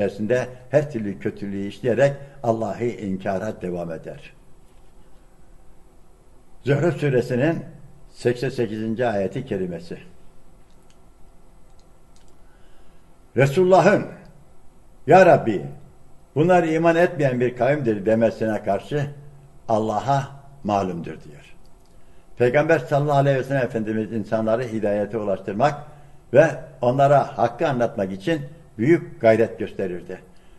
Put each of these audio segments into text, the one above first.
içerisinde her türlü kötülüğü işleyerek Allah'ı inkara devam eder. Zuhruf suresinin 88. ayeti kerimesi. Resulullah'ın Ya Rabbi bunlar iman etmeyen bir kavimdir demesine karşı Allah'a malumdur diyor. Peygamber sallallahu aleyhi ve sellem Efendimiz insanları hidayete ulaştırmak ve onlara hakkı anlatmak için büyük gayret gösterirdi.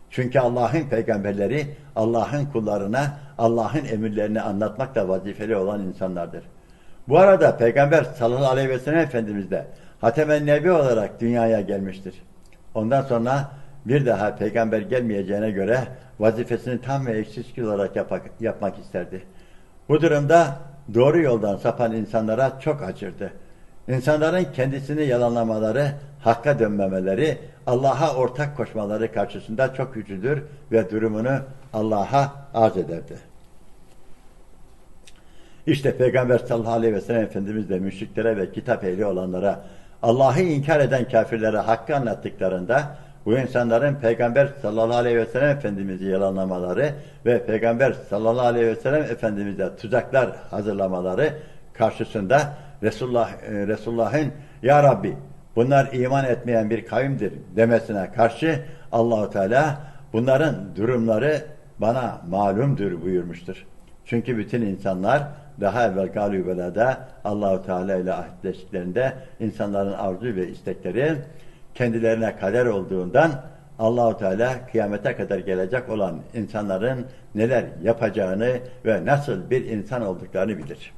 Çünkü Allah'ın peygamberleri Allah'ın kullarına Allah'ın emirlerini anlatmakla vazifeli olan insanlardır. Bu arada Peygamber sallallahu aleyhi ve sellem Efendimiz de Hatem-i Nebi olarak dünyaya gelmiştir. Ondan sonra bir daha peygamber gelmeyeceğine göre vazifesini tam ve eksiksiz olarak yapak, yapmak isterdi. Bu durumda doğru yoldan sapan insanlara çok acırdı. İnsanların kendisini yalanlamaları, hakka dönmemeleri, Allah'a ortak koşmaları karşısında çok güçlüdür ve durumunu Allah'a arz ederdi. İşte Peygamber sallallahu aleyhi ve sellem Efendimiz de müşriklere ve kitap ehli olanlara Allah'ı inkar eden kafirlere hakkı anlattıklarında bu insanların Peygamber sallallahu aleyhi ve sellem Efendimiz'i yalanlamaları ve Peygamber sallallahu aleyhi ve sellem Efendimiz'e tuzaklar hazırlamaları karşısında Resulullah, e, Resulullah'ın Ya Rabbi bunlar iman etmeyen bir kavimdir demesine karşı Allahu Teala bunların durumları bana malumdur buyurmuştur. Çünkü bütün insanlar daha evvel galibelada Allahu Teala ile ahitleştiklerinde insanların arzu ve istekleri kendilerine kader olduğundan Allahu Teala kıyamete kadar gelecek olan insanların neler yapacağını ve nasıl bir insan olduklarını bilir.